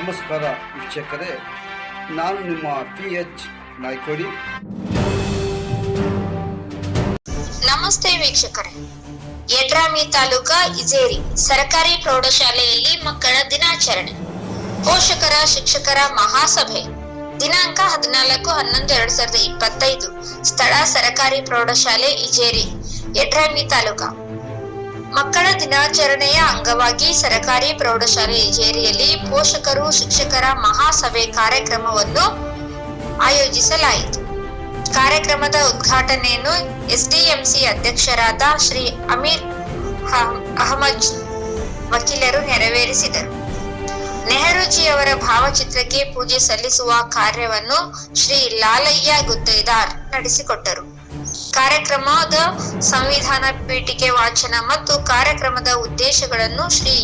ನಮಸ್ಕಾರ ವೀಕ್ಷಕರೇ, ನಾನು ನಿಮ್ಮ ಪಿ ಎಚ್ ನಾಯ್ಕೋಡಿ. ನಮಸ್ತೆ ವೀಕ್ಷಕರೇ. ಯಡ್ರಾಮಿ ತಾಲೂಕಾ ಇಜೇರಿ ಸರ್ಕಾರಿ ಪ್ರೌಢಶಾಲೆಯಲ್ಲಿ ಮಕ್ಕಳ ದಿನಾಚರಣೆ. ಪೋಷಕರ, ಶಿಕ್ಷಕರ ಮಹಾಸಭೆ. ದಿನಾಂಕ ಹದಿನಾಲ್ಕು ಹನ್ನೊಂದು ಎರಡ್ ಸಾವಿರದ ಇಪ್ಪತ್ತೈದು. ಸ್ಥಳ ಸರ್ಕಾರಿ ಪ್ರೌಢಶಾಲೆ ಇಜೇರಿ ಯಡ್ರಾಮಿ ತಾಲೂಕಾ. ಮಕ್ಕಳ ದಿನಾಚರಣೆಯ ಅಂಗವಾಗಿ ಸರಕಾರಿ ಪ್ರೌಢಶಾಲೆ ಇಜೇರಿಯಲ್ಲಿ ಪೋಷಕರು, ಶಿಕ್ಷಕರ ಮಹಾಸಭೆ ಕಾರ್ಯಕ್ರಮವನ್ನು ಆಯೋಜಿಸಲಾಯಿತು. ಕಾರ್ಯಕ್ರಮದ ಉದ್ಘಾಟನೆಯನ್ನು ಎಸ್ಡಿಎಂಸಿ ಅಧ್ಯಕ್ಷರಾದ ಶ್ರೀ ಅಮೀರ್ ಅಹಮದ್ ವಕೀಲರು ನೆರವೇರಿಸಿದರು. ನೆಹರೂಜಿಯವರ ಭಾವಚಿತ್ರಕ್ಕೆ ಪೂಜೆ ಸಲ್ಲಿಸುವ ಕಾರ್ಯವನ್ನು ಶ್ರೀ ಲಾಲಯ್ಯ ಗುತ್ತೈದಾರ್ ನಡೆಸಿಕೊಟ್ಟರು. ಕಾರ್ಯಕ್ರಮದ ಸಂವಿಧಾನ ಪೀಠಿಕೆ ವಾಚನ ಮತ್ತು ಕಾರ್ಯಕ್ರಮದ ಉದ್ದೇಶಗಳನ್ನು ಶ್ರೀ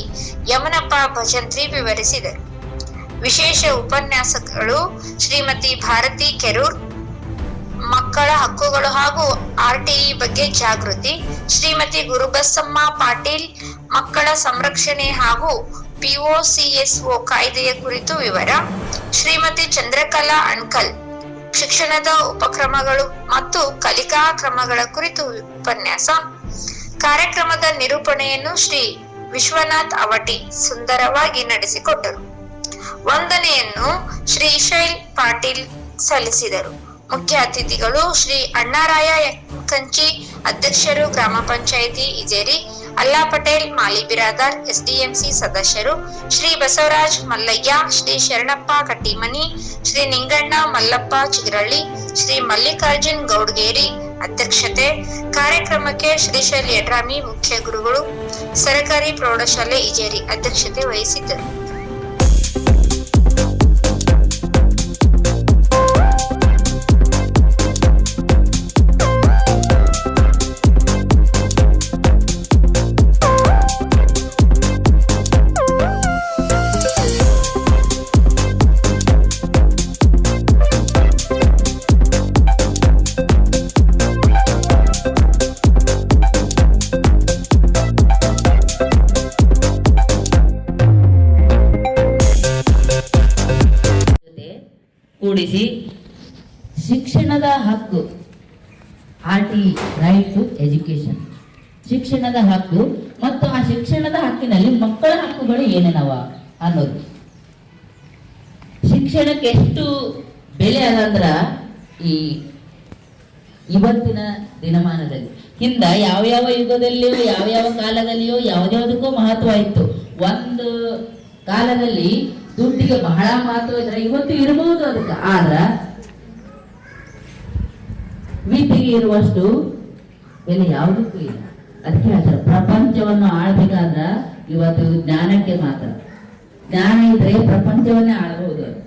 ಯಮನಪ್ಪ ಭಜಂತ್ರಿ ವಿವರಿಸಿದರು. ವಿಶೇಷ ಉಪನ್ಯಾಸಕರು ಶ್ರೀಮತಿ ಭಾರತಿ ಕೆರೂರ್, ಮಕ್ಕಳ ಹಕ್ಕುಗಳು ಹಾಗೂ ಆರ್ಟಿಇ ಬಗ್ಗೆ ಜಾಗೃತಿ, ಶ್ರೀಮತಿ ಗುರುಬಸಮ್ಮ ಪಾಟೀಲ್, ಮಕ್ಕಳ ಸಂರಕ್ಷಣೆ ಹಾಗೂ ಪಿಒಸಿಎಸ್ಒ ಕಾಯ್ದೆಯ ಕುರಿತು ವಿವರ, ಶ್ರೀಮತಿ ಚಂದ್ರಕಲಾ ಅಣ್ಕಲ್ ಶಿಕ್ಷಣದ ಉಪಕ್ರಮಗಳು ಮತ್ತು ಕಲಿಕಾ ಕ್ರಮಗಳ ಕುರಿತು ಉಪನ್ಯಾಸ. ಕಾರ್ಯಕ್ರಮದ ನಿರೂಪಣೆಯನ್ನು ಶ್ರೀ ವಿಶ್ವನಾಥ್ ಅವಟಿ ಸುಂದರವಾಗಿ ನಡೆಸಿಕೊಟ್ಟರು. ವಂದನೆಯನ್ನು ಶ್ರೀ ಶೈಲ್ ಪಾಟೀಲ್ ಸಲ್ಲಿಸಿದರು. ಮುಖ್ಯ ಅತಿಥಿಗಳು ಶ್ರೀ ಅಣ್ಣಾರಾಯ ಕಂಚಿ ಅಧ್ಯಕ್ಷರು ಗ್ರಾಮ ಪಂಚಾಯಿತಿ, ಇಜೇರಿ ಅಲ್ಲಾ ಪಟೇಲ್, ಮಾಲಿ ಬಿರಾದಾರ್, ಎಸ್ಡಿಎಂಸಿ ಸದಸ್ಯರು, ಶ್ರೀ ಬಸವರಾಜ್ ಮಲ್ಲಯ್ಯ, ಶ್ರೀ ಶರಣಪ್ಪ ಕಟ್ಟಿಮನಿ, ಶ್ರೀ ನಿಂಗಣ್ಣ ಮಲ್ಲಪ್ಪ ಚಿರಳ್ಳಿ ಶ್ರೀ ಮಲ್ಲಿಕಾರ್ಜುನ್ ಗೌಡ್ಗೇರಿ ಅಧ್ಯಕ್ಷತೆ, ಕಾರ್ಯಕ್ರಮಕ್ಕೆ ಶ್ರೀಶೈಲ್ ಯಡ್ರಾಮಿ ಮುಖ್ಯ ಗುರುಗಳು, ಸರ್ಕಾರಿ ಪ್ರೌಢಶಾಲೆ ಇಜೇರಿ ಅಧ್ಯಕ್ಷತೆ ವಹಿಸಿದ್ದರು. ಕೂಡಿಸಿ ಶಿಕ್ಷಣದ ಹಕ್ಕು R T right to education ಶಿಕ್ಷಣದ ಹಕ್ಕು ಮತ್ತು ಆ ಶಿಕ್ಷಣದ ಹಕ್ಕಿನಲ್ಲಿ ಮಕ್ಕಳ ಹಕ್ಕುಗಳು ಏನೇನವ ಅನ್ನೋದು. ಶಿಕ್ಷಣಕ್ಕೆ ಎಷ್ಟು ಬೆಲೆ ಅದಂದ್ರ ಈ ಇವತ್ತಿನ ದಿನಮಾನದಲ್ಲಿ. ಹಿಂದ ಯಾವ ಯಾವ ಯುಗದಲ್ಲಿಯೋ, ಯಾವ ಯಾವ ಕಾಲದಲ್ಲಿಯೋ ಯಾವ್ದಾವುದಕ್ಕೂ ಮಹತ್ವ ಇತ್ತು. ಒಂದು ಕಾಲದಲ್ಲಿ ದುಡ್ಡಿಗೆ ಬಹಳ ಮಹತ್ವ ಇದ್ರೆ ಇವತ್ತು ಇರಬಹುದು ಅದಕ್ಕೆ. ಆದ್ರ ವಿದ್ಯೆಗೆ ಇರುವಷ್ಟು ಬೆಲೆ ಯಾವುದಕ್ಕೂ ಇಲ್ಲ. ಅದಕ್ಕೆ ಹೇಳ್ತಾರೆ, ಪ್ರಪಂಚವನ್ನು ಆಳ್ಬೇಕಾದ್ರ ಇವತ್ತು ಜ್ಞಾನಕ್ಕೆ ಮಾತ್ರ. ಜ್ಞಾನ ಇದ್ರೆ ಪ್ರಪಂಚವನ್ನೇ ಆಳಬಹುದು